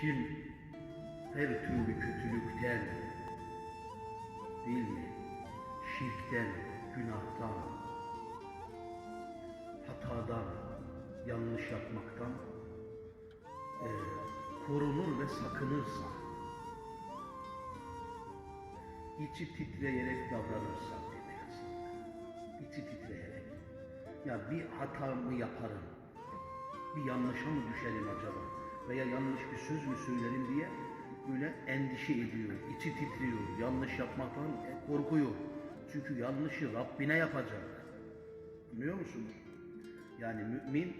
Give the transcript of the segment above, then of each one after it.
Kim her türlü kötülükten, değil mi? Şirkten, günahtan, hatadan, yanlış yapmaktan eee, korunur ve sakınırsa, içi titreyerek davranırsa dedi Hasan. İçi titreyerek. Ya bir hata mı yaparım? Bir yanlışa mı düşerim acaba? Veya yanlış bir söz mü söylerim diye böyle endişe ediyor, içi titriyor, yanlış yapmaktan e, korkuyor. Çünkü yanlışı Rabbine yapacak. Anlıyor musunuz? Yani mümin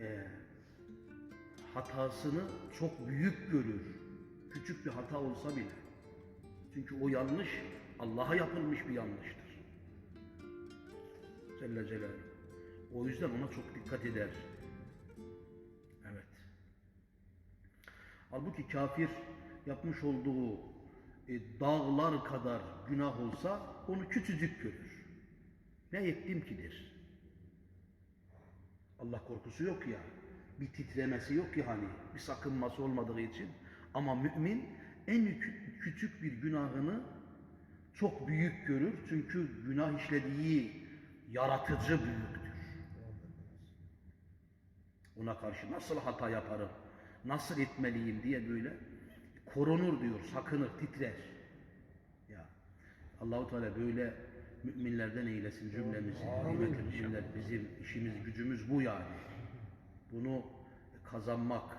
e, hatasını çok büyük görür. Küçük bir hata olsa bile. Çünkü o yanlış Allah'a yapılmış bir yanlıştır. Celle Celaluhu. O yüzden ona çok dikkat eder. Halbuki kafir yapmış olduğu e, dağlar kadar günah olsa onu küçücük görür. Ne ettim ki der. Allah korkusu yok ya. Bir titremesi yok ki hani. Bir sakınması olmadığı için. Ama mümin en kü- küçük bir günahını çok büyük görür. Çünkü günah işlediği yaratıcı büyüktür. Ona karşı nasıl hata yaparım, nasıl etmeliyim diye böyle korunur diyor, sakınır, titrer. Ya Allahu Teala böyle müminlerden eylesin cümlemizi. Kıymetli müminler bizim işimiz, gücümüz bu yani. Bunu kazanmak,